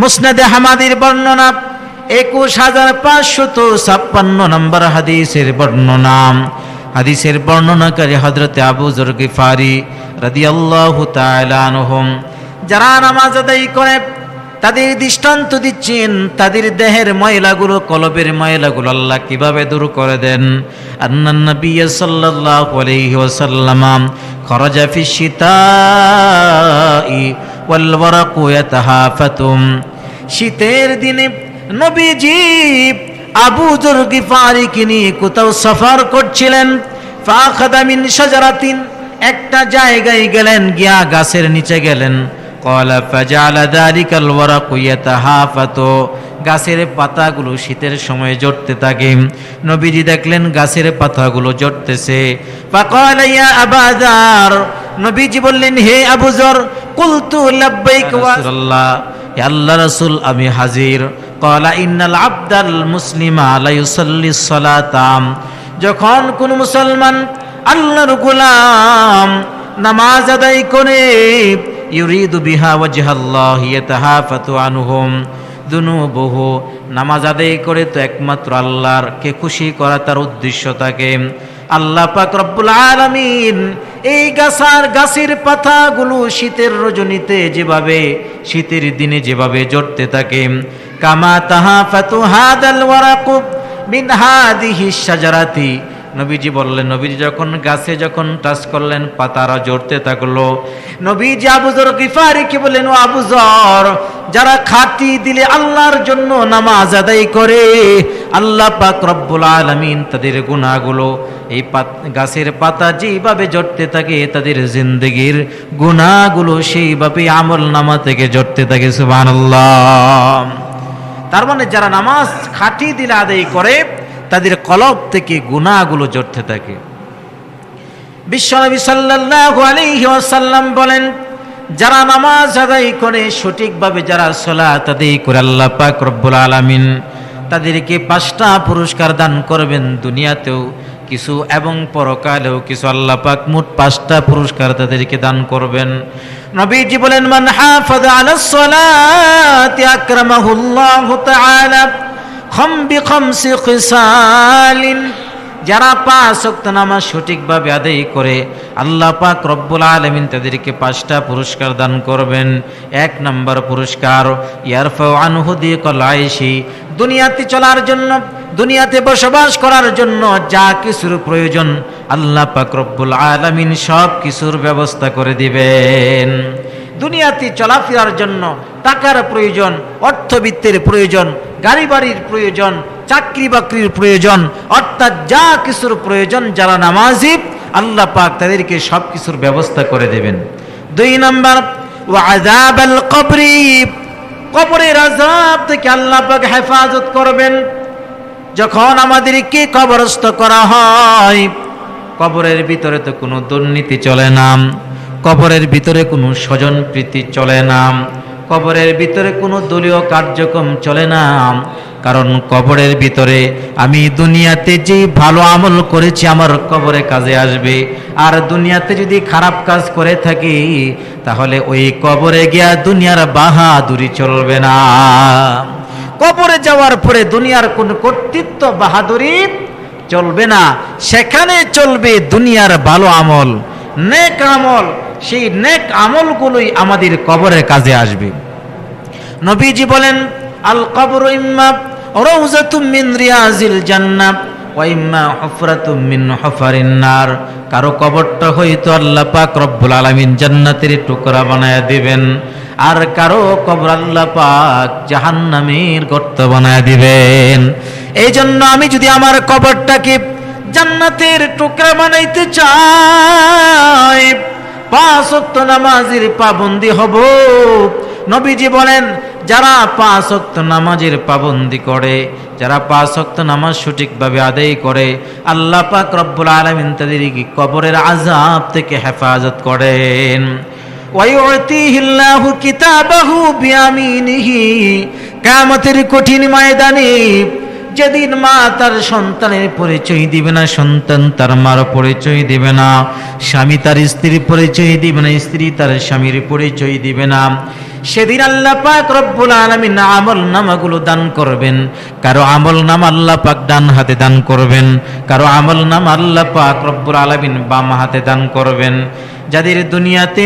মুসনাদে হামাদির বর্ণনা, একুশ হাজার পাঁচশত ছাপ্পান্ন নম্বর হাদিসের বর্ণনা। হাদিসের বর্ণনাকারী হজরতে আবু জরগিফারি রাদিয়াল্লাহু তাআলা আনহুম, যারা নামাজ আদায় করে, তাদের দৃষ্টান্ত দিচ্ছেন, তাদের দেহের ময়লাগুলো, কলবের ময়লাগুলো আল্লাহ কীভাবে দূর করে দেন? আন্নান নবী সাল্লাল্লাহু আলাইহি ওয়াসাল্লাম, খরাজা ফি শিতাই ওয়ারাকু ইয়াতাহাফাতুম। শীতের দিনে নবীজি আবু জর গিফারিকে নিয়ে কোথাও সফর করছিলেন। ফাখাদা মিন শাজারাতিন, একটা জায়গায় গেলেন, গিয়া গাছের নিচে গেলেন। কলা ফাজালা দারিকাল ওয়ারাকু ইয়াতাহাফাতু। গাছের পাতাগুলো শীতের সময় জড়তে থাকে। নবীজি দেখলেন গাছের পাতাগুলো জড়তেছে। ফাকালা ইয়া আবাদার নবীজি বললেন হে আবু জর কুলতু লাব্বাইক ওয়া রাসূলুল্লাহ হে আল্লাহ রাসূল আমি হাজির। কলা ইন্নাল আবদাল মুসলিমা লা ইউসাল্লি সালাতাম। যখন কোন মুসলমান আল্লাহর গোলাম নামাজ আদায় করে ইউরিদু বিহা ওয়াজহাল্লাহ ইয়াতাহাফাতু আনহুম। দুনুবহু নামাজ আদায় করে তো একমাত্র আল্লাহর কে খুশি করা তার উদ্দেশ্য থাকে আল্লাহ পাক রব্বুল আলামিন এই গাছার গাছের পাতাগুলো শীতের রজনীতে যেভাবে, শীতের দিনে যেভাবে জড়তে থাকে। কামা তাহা ফাতু হাদাল ওয়ারাকু মিন হাদিহি শাজারাতি। নবীজি বললেন, নবীজি যখন গাছে যখন টাচ করলেন, পাতারা জড়তে থাকল। নবীজি আবুজর গিফারিকে বললেন, ও আবুজর যারা খাতি দিলে আল্লাহর জন্য নামাজ আদায় করে, আল্লাহ পাক রব্বুল আলামিন তাদের গুনাহগুলো, এই গাছের পাতা যেইভাবে জড়তে থাকে, তাদের জিন্দগির গুনাহগুলো সেইভাবে আমল নামা থেকে জড়তে থাকে, সুবহানাল্লাহ। তার মানে যারা নামাজ খাটি দিলে আদায় করে তাদের কলব থেকে গুনাহগুলো জড়তে থাকে। বিশ্বনবী সাল্লাল্লাহু আলাইহি ওয়াসাল্লাম বলেন, যারা নামাজ আদায় করে সঠিকভাবে যারা সালাত আদায় করে আল্লাহ পাক রব্বুল আলামিন তাদেরকে পাঁচটা পুরস্কার দান করবেন দুনিয়াতেও কিছু এবং পরকালেও কিছু আল্লাহ পাক মোট পাঁচটা পুরস্কার তাদেরকে দান করবেন। নবীজি বলেন, মান হাফাজ আলাস সালাতি আকরামাহুল্লাহু তাআলা। যারা পাঁচ নামাজ সঠিকভাবে আদায় করে, আল্লাহ পাক রব্বুল আলামিন তাদেরকে পাঁচটা পুরস্কার দান করবেন। এক নম্বর পুরস্কার, ইয়ারফাউ আনহু দিকল আয়েশি দুনিয়াতে চলার জন্য, দুনিয়াতে বসবাস করার জন্য যা কিছুর প্রয়োজন, আল্লাহ পাক রব্বুল আলামিন সব কিছুর ব্যবস্থা করে দিবেন। দুনিয়াতে চলাফেরার জন্য টাকার প্রয়োজন, অর্থবিত্তের প্রয়োজন গাড়ি বাড়ির প্রয়োজন চাকরি বাকরির প্রয়োজন, অর্থাৎ যা কিছুর প্রয়োজন, যারা নামাজিব, আল্লাহ পাক তাদেরকে সব কিছুর ব্যবস্থা করে দেবেন। দুই নম্বর ও কবরি, কবরের আজাব থেকে আল্লাহ পাক হেফাজত করবেন। যখন আমাদেরকে কবরস্থ করা হয়, কবরের ভিতরে তো কোনো দুর্নীতি চলে না, কবরের ভিতরে কোনো স্বজন প্রীতি চলে না। কবরের ভিতরে কোনো দলীয় কার্যক্রম চলে না। কারণ কবরের ভিতরে আমি দুনিয়াতে যে ভালো আমল করেছি আমার কবরে কাজে আসবে। আর দুনিয়াতে যদি খারাপ কাজ করে থাকি, তাহলে ওই কবরে গিয়া দুনিয়ার বাহাদুরি চলবে না। কবরে যাওয়ার পরে দুনিয়ার কোন কর্তৃত্ব বাহাদুরি চলবে না। সেখানে চলবে দুনিয়ার ভালো আমল। নেক আমল, সেই নেক আমলগুলোই আমাদের কবরের কাজে আসবে। নবীজি বলেন, আল কবর ইম্মা রৌজাতুম মিন রিয়াজিল জান্নাহ ওয়া ইম্মা হুফরাতুম মিন হুফারিন কারও কবরটা হয়তো আল্লাহ পাক রব্বুল আলামিন জান্নাতের টুকরা বানায়া দিবেন, আর কারও কবর আল্লাহ পাক জাহান্নামের গর্ত বানায়া দিবেন। এই জন্য আমি যদি আমার কবরটাকে জান্নাতের টুকরা বানাইতে চাই, পাঁচ নামাজের পাবন্দি হব। নবীজি বলেন যারা পাঁচ ওয়াক্ত নামাজের পাবন্দি করে, যারা পাঁচ ওয়াক্ত নামাজ সঠিকভাবে আদায় করে, আল্লাহ পাক রব্বুল আলামিন তাদেরকে কবরের আযাব থেকে হেফাজত করেন। কিয়ামতের কঠিন ময়দানে যেদিন মা তার সন্তানের পরিচয় দিবে না, সন্তান তার মার পরিচয় দিবে না, স্বামী তার স্ত্রীর পরিচয় দিবে না, স্ত্রী তার স্বামীর পরিচয় দিবে না সেদিন আল্লাহ পাক রব্বুল আলামিন আমল নামাগুলো দান করবেন। কারও আমল নাম আল্লাহ পাক ডান হাতে দান করবেন। কারও আমল নাম আল্লাহ পাক রব্বুল আলামিন বাম হাতে দান করবেন। যাদের দুনিয়াতে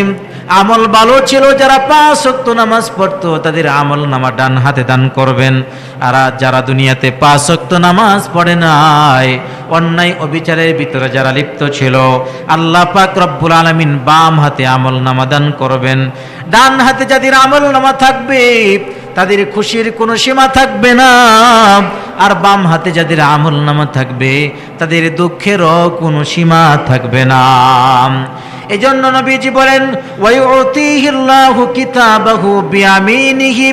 আমল ভালো ছিল, যারা পাঁচ ওয়াক্ত নামাজ পড়তো, তাদের আমল নামা ডান হাতে দান করবেন। আর যারা দুনিয়াতে পাঁচ ওয়াক্ত নামাজ পড়ে নাই, অন্যায় অবিচারের ভিতরে যারা লিপ্ত ছিল, আল্লাহ পাক রব্বুল আলামিন বাম হাতে আমল নামা দান করবেন। ডান হাতে যাদের আমল নামা থাকবে, তাদের খুশির কোনো সীমা থাকবে না। আর বাম হাতে যাদের আমল নামা থাকবে, তাদের দুঃখেরও কোনো সীমা থাকবে না। এই জন্য নবীজি বলেন, ওয়াইউতিহিল্লাহু কিতাবাহু বিয়ামিনিহি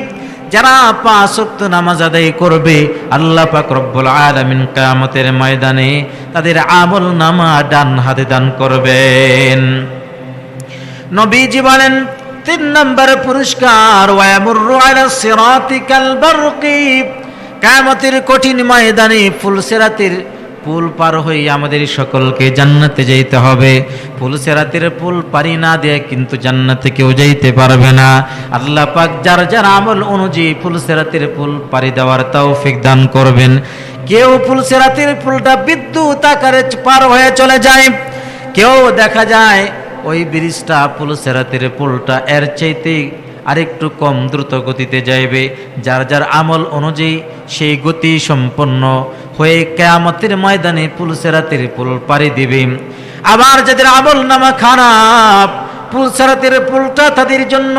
যারা পাঁচ ওয়াক্ত নামাজ আদায় করবে, আল্লাহ পাক রব্বুল আলামিন কিয়ামতের ময়দানে তাদের আমল নামা ডান হাতে দান করবেন। নবীজি বলেন, তিন নম্বর পুরস্কার ওয়ামুরু আলা সিরাতিকাল বারকি কিয়ামতের কঠিন ময়দানে ফুলসিরাতের পুল পার হয়ে আমাদের সকলকে জান্নাতে যেতে হবে। পুল সেরাতের পুল পারি না দিয়ে কিন্তু জান্নাতে কেউ যাইতে পারবে না। আল্লাহ পাক যার যার আমল অনুযায়ী ফুল সেরাতের পুল পারি দেওয়ার তাও তৌফিক দান করবেন। কেউ ফুল সেরাতের পুলটা বিদ্যুৎ আকারে পার হয়ে চলে যায়। কেউ দেখা যায় ওই ব্রিজটা পুল সেরাতের পুলটা এর চাইতে আরেকটু কম দ্রুত গতিতে যাইবে। যার যার আমল অনুযায়ী সেই গতি সম্পন্ন। হয়ে কেয়ামতের ময়দানে পুল সেরাতের পুল পাড়ি দিবে। আবার যাদের আমল নামা খারাপ পুল সেরাতের পুলটা তাদের জন্য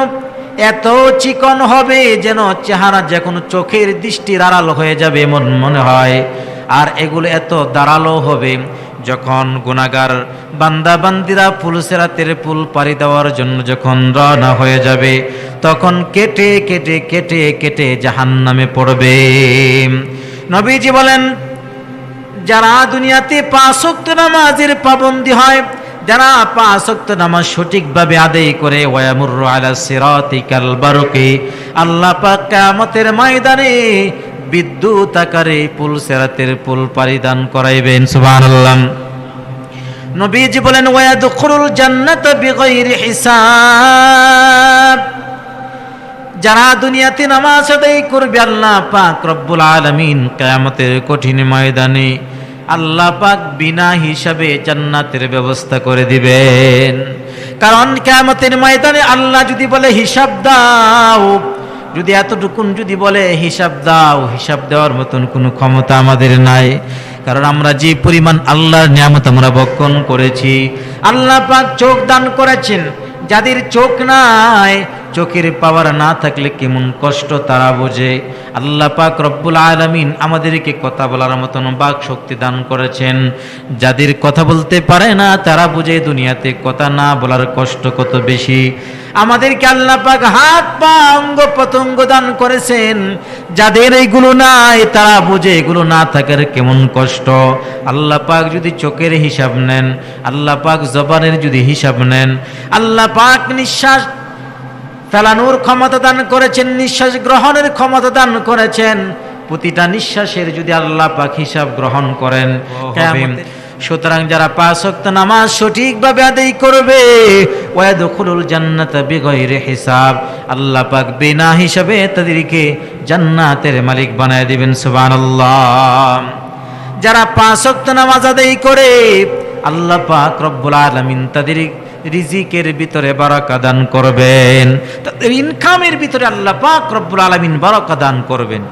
এত চিকন হবে যেন চেহারা যে কোনো চোখের দৃষ্টির আড়াল হয়ে যাবে এমন মনে হয়। আর এগুলো এত দাঁড়াল হবে যখন গুনাগার বান্দা বান্দিরা ফুল সেরাতের পুল পাড়ি দেওয়ার জন্য যখন রওনা হয়ে যাবে, তখন কেটে কেটে কেটে কেটে জাহান নামে পড়বে। নবীজি বলেন যারা দুনিয়াতে পাঁচ ওয়াক্ত নামাজের পাবন্দি হয়, যারা পাঁচ ওয়াক্ত নামাজ সঠিকভাবে আদায় করে ওয়ামুর আলা সিরাতিকাল বারকে। আল্লাহ পাক কিয়ামতের ময়দানে বিদ্যুৎ আকারে পুল সেরাতের পুল পারিদান করাইবেন, সুবহানাল্লাহ। নবীজি বলেন ওয়াদখুলুল জান্নাতা বিগাইরি হিসাব। যারা দুনিয়াতে নামাজ আদায় করবে, আল্লাহ পাক রব্বুল আলামিন কিয়ামতের কঠিন ময়দানে আল্লাহ পাক বিনা হিসাবে জান্নাতের ব্যবস্থা করে দিবেন। কারণ কেমতের ময়দানে আল্লাহ যদি বলে হিসাব দাও, যদি এতটুকুন যদি বলে হিসাব দাও, হিসাব দেওয়ার মতন কোনো ক্ষমতা আমাদের নাই। কারণ আমরা যে পরিমাণ আল্লাহর নিয়ামত আমরা বক্ষণ করেছি আল্লাহ পাক চোখ দান করেছেন। যাদের চোখ নাই, চোখের পাওয়ার না থাকলে কেমন কষ্ট তারা বোঝে। আল্লাহ পাক রব্বুল আলামিন আমাদেরকে কথা বলার মতন বাক শক্তি দান করেছেন। যাদের কথা বলতে পারে না, তারা বুঝে দুনিয়াতে কথা না বলার কষ্ট কত বেশি। আমাদেরকে আল্লাহ পাক হাত পা অঙ্গ প্রত্যঙ্গ দান করেছেন। যাদের এইগুলো নাই তারা বুঝে এগুলো না থাকার কেমন কষ্ট। আল্লাহ পাক যদি চোখের হিসাব নেন আল্লাহ পাক জবানের যদি হিসাব নেন আল্লাহ পাক নিঃশ্বাস ফেলানোর ক্ষমতা দান করেছেন নিঃশ্বাস গ্রহণের ক্ষমতা দান করেছেন। প্রতিটা নিঃশ্বাসের যদি আল্লাহ পাক হিসাব গ্রহণ করেন সুতরাং যারা পাঁচ ওয়াক্ত নামাজ সঠিকভাবে আদায় করবে, ওয়াদখুলুল জান্নাতা বিগয়রি হিসাব। আল্লাহ পাক বিনা হিসাবে তাদেরকে জান্নাতের মালিক বানায় দিবেন, সুবহানাল্লাহ। যারা পাঁচ ওয়াক্ত নামাজ আদায় করে, আল্লাহ পাক রব্বুল আলামিন তাদের রিজিকের ভিতরে বারাকা দান করবেন। তাদের ইনকামের ভিতরে আল্লাহ পাক রব্বুল আলামিন বারাকা দান করবেন।